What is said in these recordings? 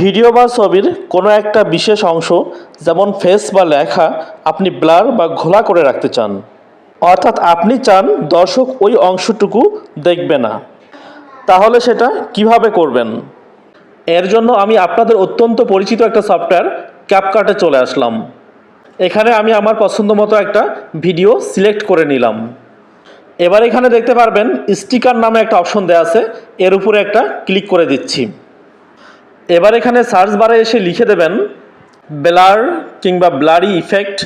Video বা ছবির কোনো একটা বিশেষ অংশ, যেমন ফেস বা লেখা, আপনি ব্লার বা ঘোলা করে রাখতে চান। অর্থাৎ আপনি চান দর্শক ওই অংশটুকু দেখবে না। তাহলে সেটা কীভাবে করবেন? এর জন্য আমি আপনাদের অত্যন্ত পরিচিত একটা সফটওয়্যার ক্যাপকাটে চলে আসলাম। এখানে আমি আমার পছন্দ মতো একটা ভিডিও সিলেক্ট করে নিলাম। এবার এখানে দেখতে পারবেন স্টিকার নামে একটা অপশন দেওয়া আছে, এর উপরে একটা ক্লিক করে দিচ্ছি। এবার এখানে সার্চ বারে এসে লিখে দেবেন ব্লার কিংবা ব্লারি ইফেক্ট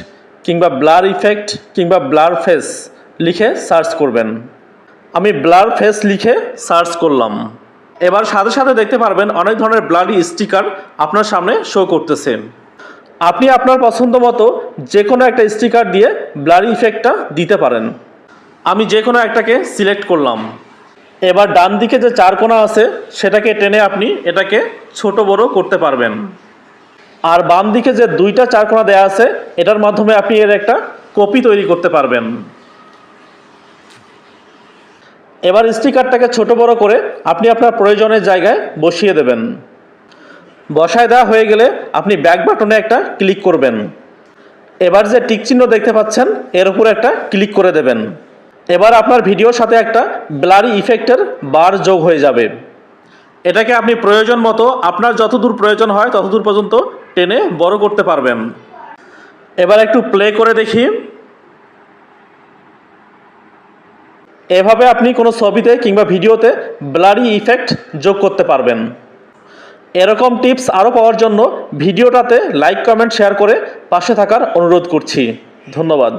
কিংবা ব্লার ইফেক্ট কিংবা ব্লার ফেস লিখে সার্চ করবেন। আমি ব্লার ফেস লিখে সার্চ করলাম। এবার সাথে সাথে দেখতে পারবেন অনেক ধরনের ব্লারি স্টিকার আপনার সামনে শো করতেছে। আপনি আপনার পছন্দ মতো যে কোনো একটা স্টিকার দিয়ে ব্লারি ইফেক্টটা দিতে পারেন। আমি যে কোনো একটাকে সিলেক্ট করলাম। এবার ডান দিকে যে চার কোণা আছে, সেটাকে টেনে আপনি এটাকে ছোট বড় করতে পারবেন। আর বাম দিকে যে দুইটা চার কোণা দেওয়া আছে, এটার মাধ্যমে আপনি এর একটা কপি তৈরি করতে পারবেন। এবার স্টিকারটাকে ছোট বড় করে আপনি আপনার প্রয়োজনের জায়গায় বসিয়ে দেবেন। বসায় দেওয়া হয়ে গেলে আপনি ব্যাক বাটনে একটা ক্লিক করবেন। এবার যে টিক চিহ্ন দেখতে পাচ্ছেন, এর উপর একটা ক্লিক করে দেবেন। এবার আপনার ভিডিওর সাথে একটা ব্লারি ইফেক্টের বার যোগ হয়ে যাবে। এটাকে আপনি প্রয়োজন মতো, আপনার যতদূর প্রয়োজন হয় ততদূর পর্যন্ত টেনে বড় করতে পারবেন। এবার একটু প্লে করে দেখি। এভাবে আপনি কোনো ছবিতে কিংবা ভিডিওতে ব্লারি ইফেক্ট যোগ করতে পারবেন। এরকম টিপস আরও পাওয়ার জন্য ভিডিওটাতে লাইক, কমেন্ট, শেয়ার করে পাশে থাকার অনুরোধ করছি। ধন্যবাদ।